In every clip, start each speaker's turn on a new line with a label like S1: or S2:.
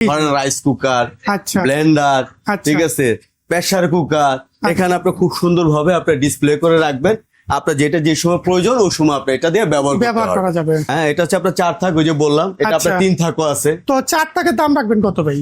S1: ধরেন rice cooker
S2: আচ্ছা।
S1: Blender
S2: আচ্ছা।
S1: ঠিক আছে? প্রেসার কুকার এখানে আপনি খুব সুন্দর ভাবে আপনি ডিসপ্লে করে রাখবেন। আপনার যেটা যে সময় প্রয়োজন ওই সময় আপনি এটা দিয়ে ব্যবহার
S2: ব্যবহার করা যাবে।
S1: হ্যাঁ এটা হচ্ছে আপনার চার থাক ওই যে বললাম এটা আপনার
S2: আচ্ছা।
S1: তিন থাকও আছে।
S2: তো চার টাকার দাম রাখবেন কত ভাই?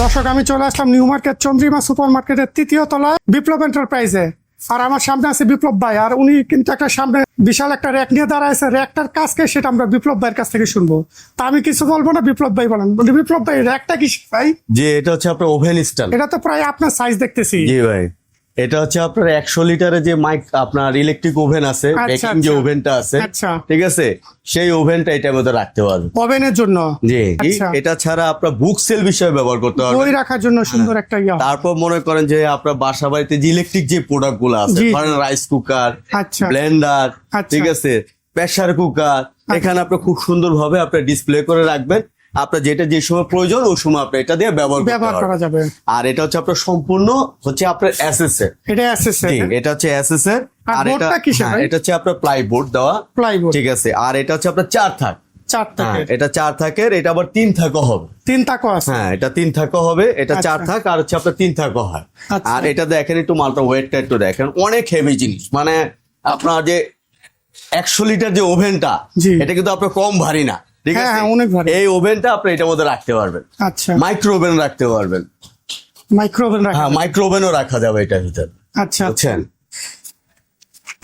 S2: দর্শক আমি চলে আসলাম নিউ মার্কেট চন্দ্রিমা সুপার মার্কেটের তৃতীয় তলায়। বিপ্লব এন্টারপ্রাইজে আর আমার সামনে আছে বিপ্লব ভাই আর উনি কিন্তু একটা সামনে বিশাল একটা র্যাক নিয়ে দাঁড়াইছে। র্যাকটার কাজকে সেটা আমরা বিপ্লব ভাইয়ের কাছ থেকে শুনব। তা আমি কিছু বলব না বিপ্লব ভাই বলেন। বলি, বিপ্লব ভাই র্যাকটা কি ভাই?
S1: যে এটা হচ্ছে আপনার ওভেন স্টাইল।
S2: এটা তো প্রায় আপনার সাইজ দেখতেছি।
S1: জি ভাই। এটা হচ্ছে আপনার একশো লিটারের যে মাইক আপনার ইলেকট্রিক ওভেন আছে
S2: আচ্ছা,
S1: বেকিং যে
S2: আচ্ছা।
S1: ওভেনটা আছে
S2: আচ্ছা।
S1: ঠিক আছে? সেই ওভেনটা এটার মধ্যে রাখতে পারবেন।
S2: ওভেনের জন্য?
S1: জি
S2: আচ্ছা।
S1: এটা ছাড়া আপনার বুক সেল বিষয়ে ব্যবহার করতে
S2: বই রাখার জন্য সুন্দর একটা ইয়া।
S1: তারপর মনে করেন যে আপনার বাসা বাড়িতে যে ইলেকট্রিক যে প্রোডাক্টগুলো আছে ধরেন রাইস কুকার
S2: আচ্ছা।
S1: ব্লেন্ডার
S2: আচ্ছা।
S1: ঠিক আছে? প্রেসার কুকার এখানে আপনি খুব সুন্দর ভাবে আপনি ডিসপ্লে করে রাখবেন। আপনার যেটা যে সময় প্রয়োজন ওই সময় আপনি এটা দিয়ে ব্যবহার
S2: ব্যবহার করা যাবে।
S1: আর এটা হচ্ছে আপনার সম্পূর্ণ হচ্ছে আপনার এর।
S2: এটা অ্যাসেসে
S1: এটা হচ্ছে এসএস এর।
S2: আর
S1: এটা হ্যাঁ, এটা হচ্ছে আপনার প্লাইবোর্ড দেওয়া।
S2: প্লাইবোর্ড
S1: ঠিক আছে আর এটা হচ্ছে আপনার চার থাক।
S2: চার
S1: হ্যাঁ এটা চার থাকের এটা আবার তিন থাকও হবে।
S2: তিন টাকা আছে।
S1: হ্যাঁ এটা তিন থাকও হবে এটা চার
S2: আচ্ছা।
S1: থাক আর হচ্ছে আপনার তিন থাকও হয়।
S2: আচ্ছা।
S1: আর এটা দেখেন একটু মালটা ওয়েটটা একটু দেখেন। অনেক হেভি জিনিস। মানে আপনার যে একশো লিটার যে ওভেনটা। এটা কিন্তু আপনার কম ভারী না। ঠিক
S2: হ্যাঁ,
S1: আছে?
S2: হ্যাঁ, অনেক ভারী।
S1: এই ওভেনটা আপনি এটার মধ্যে রাখতে পারবেন।
S2: আচ্ছা।
S1: মাইক্রো ওভেন রাখতে পারবেন।
S2: মাইক্রোওভেন রাখা
S1: হ্যাঁ মাইক্রো ওভেনও রাখা যাবে এটার ভিতরে।
S2: আচ্ছা।
S1: বুঝছেন?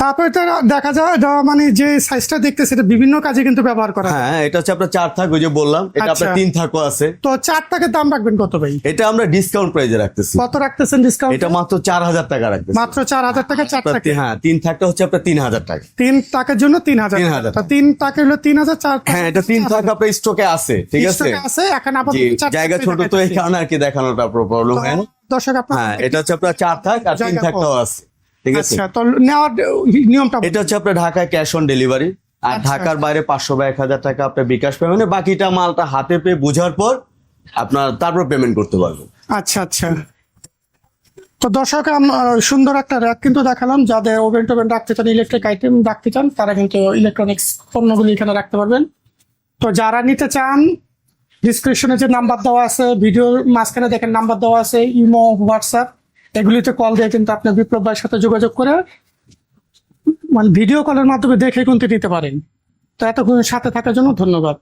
S2: তারপরে তো দেখা যায় মানে যে সাইজটা দেখতে সেটা বিভিন্ন কাজে কিন্তু ব্যবহার করা হ্যাঁ
S1: এটা হচ্ছে আপনার চার থাক ওই যে বললাম এটা আপনার
S2: আচ্ছা।
S1: তিন থাকও আছে।
S2: তো চার টাকার দাম রাখবেন কত ভাই?
S1: এটা আমরা ডিসকাউন্ট প্রাইজে রাখতেছি।
S2: কত রাখতেছেন ডিসকাউন্ট
S1: এটা মাত্র চার হাজার টাকা রাখতেছি।
S2: মাত্র চার হাজার টাকা চার
S1: আপনার হ্যাঁ তিন থাকটা হচ্ছে আপনার তিন হাজার টাকা।
S2: তিন টাকার জন্য তিন হাজার।
S1: তিন হাজার
S2: তিন টাকা হলো তিন হাজার চার
S1: হ্যাঁ এটা তিন থাক আপনার স্টকে আছে ঠিক আছে?
S2: আছে এখন
S1: জি জায়গা ছোট তো এই কারণে আর কি দেখানোটা প্রবলেম হয়
S2: দর্শক আপনার
S1: হ্যাঁ এটা হচ্ছে আপনার চার থাক আর তিন থাকটাও আছে। ঠিক আছে?
S2: আচ্ছা তো নেওয়ার নিয়মটা
S1: এটা হচ্ছে আপনার ঢাকায় ক্যাশ অন ডেলিভারি আর
S2: আচ্ছা।
S1: ঢাকার বাইরে পাঁচশো বা এক হাজার টাকা আপনার বিকাশ পেমেন্ট বাকিটা মালটা হাতে পেয়ে বোঝার পর আপনার তারপর পেমেন্ট করতে পারবেন।
S2: আচ্ছা আচ্ছা। তো দর্শক সুন্দর একটা র্যাক কিন্তু দেখালাম। যাদের ওভেন টোভেন রাখতে চান ইলেকট্রিক আইটেম রাখতে চান তারা কিন্তু ইলেকট্রনিক্স পণ্যগুলি এখানে রাখতে পারবেন। তো যারা নিতে চান ডিসক্রিপশনে যে নাম্বার দেওয়া আছে ভিডিওর মাঝখানে দেখেন নাম্বার দেওয়া আছে ইমো হোয়াটসঅ্যাপ। এগুলিতে কল দিয়ে কিন্তু আপনি বিপ্লব ভাইয়ের সাথে যোগাযোগ করে মানে ভিডিও কলের মাধ্যমে দেখে কিন্তু নিতে পারেন। তো এতক্ষণ সাথে থাকার জন্য ধন্যবাদ।